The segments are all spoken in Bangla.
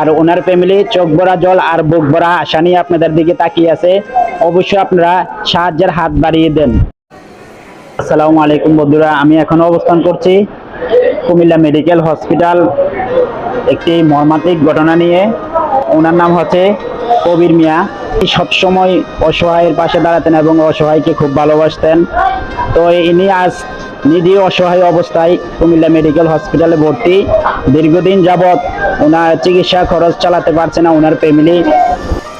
আর ওনার ফ্যামিলি চোখ ভরা জল আর বুক ভরা আশা নিয়ে আপনাদের দিকে তাকিয়ে আছে। অবশ্যই আপনারা সাহায্যের হাত বাড়িয়ে দেন। আসসালামু আলাইকুম বন্ধুরা, আমি এখন অবস্থান করছি কুমিল্লা মেডিকেল হসপিটাল। একটি মর্মান্তিক ঘটনা নিয়ে। ওনার নাম হচ্ছে কবির মিয়া। সবসময় অসহায়ের পাশে দাঁড়াতেন এবং অসহায়কে খুব ভালোবাসতেন। তো ইনি আজ নিজে অসহায় অবস্থায় কুমিল্লা মেডিকেল হসপিটালে ভর্তি। দীর্ঘদিন যাবৎ ওনার চিকিৎসা খরচ চালাতে পারছে না ওনার ফ্যামিলি।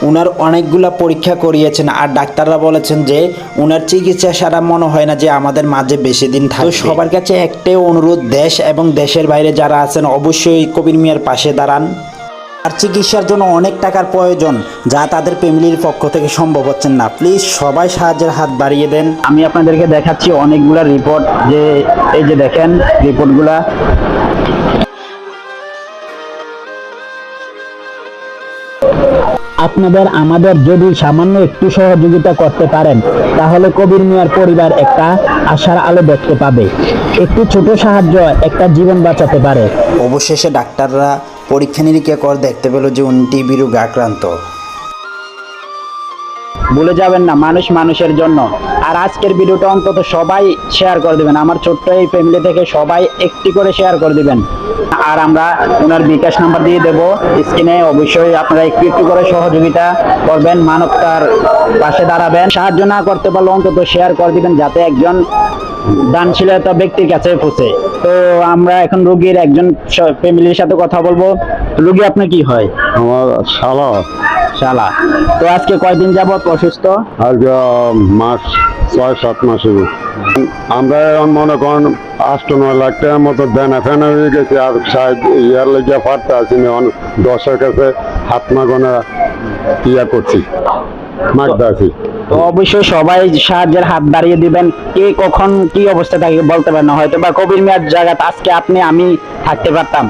ওনার অনেকগুলা পরীক্ষা করিয়েছেন আর ডাক্তাররা বলেছেন যে ওনার চিকিৎসা সারা মনে হয় না যে আমাদের মাঝে বেশি দিন থাকে সবার কাছে একটাই অনুরোধ দেশ এবং দেশের বাইরে যারা আছেন অবশ্যই কবির মিয়ার পাশে দাঁড়ান। আর চিকিৎসার জন্য অনেক টাকার প্রয়োজন যা তাদের ফ্যামিলির পক্ষ থেকে সম্ভব হচ্ছে না। প্লিজ সবাই সাহায্যের হাত বাড়িয়ে দেন। আমি আপনাদেরকে দেখাচ্ছি অনেকগুলা রিপোর্ট যে, এই যে দেখেন রিপোর্টগুলা আপনাদের, আমাদের যদি সামান্য একটু সহযোগিতা করতে পারেন, তাহলে কবির মিয়ার পরিবার একটা আশার আলো দেখতে পাবে। একটু ছোট সাহায্য একটা জীবন বাঁচাতে পারে। অবশেষে ডাক্তাররা পরীক্ষা নিরীক্ষা কর দেখতে পেল যে উনি টিবি রোগে আক্রান্ত। ভুলে যাবেন না, মানুষ মানুষের জন্য। আর আজকের ভিডিওটা অন্তত সবাই শেয়ার করে দিবেন। আমার ছোট্ট এই ফ্যামিলি থেকে সবাই একটি করে শেয়ার করে দিবেন। আর আমরা ওনার বিকাশ নাম্বার দিয়ে দেব। স্ক্রিনে অবশ্যই আপনারা একটু একটু করে সহযোগিতা করবেন, মানবতার পাশে দাঁড়াবেন। সাহায্য না করতে পারলে অন্তত শেয়ার করে দিবেন, যাতে একজন দানশীলতা ব্যক্তির কাছে পৌঁছে। তো আমরা এখন রোগীর একজন ফ্যামিলির সাথে কথা বলব। রোগী, আপনার কি হয়? আমার শালা। শালা তো আজকে কয়দিন যাবত অসুস্থ? আজকে মাস ছয় সাত মাস আমরা এখন মনে করেন আষ্ট নয় লাখ টাকার মতো দেনা ফেনা হয়ে গেছে আর সাহেব ইয়ার লেগে পারতে আছি দশের কাছে হাত মাগনে ইয়া করছি আছি তো অবশ্যই সবাই সাহায্যের হাত বাড়িয়ে দিবেন। কে কখন কি অবস্থা থাকে বলতে পারেন হয়তো বা কবির মিয়ার জায়গাতে আজকে আপনি আমি থাকতে পারতাম।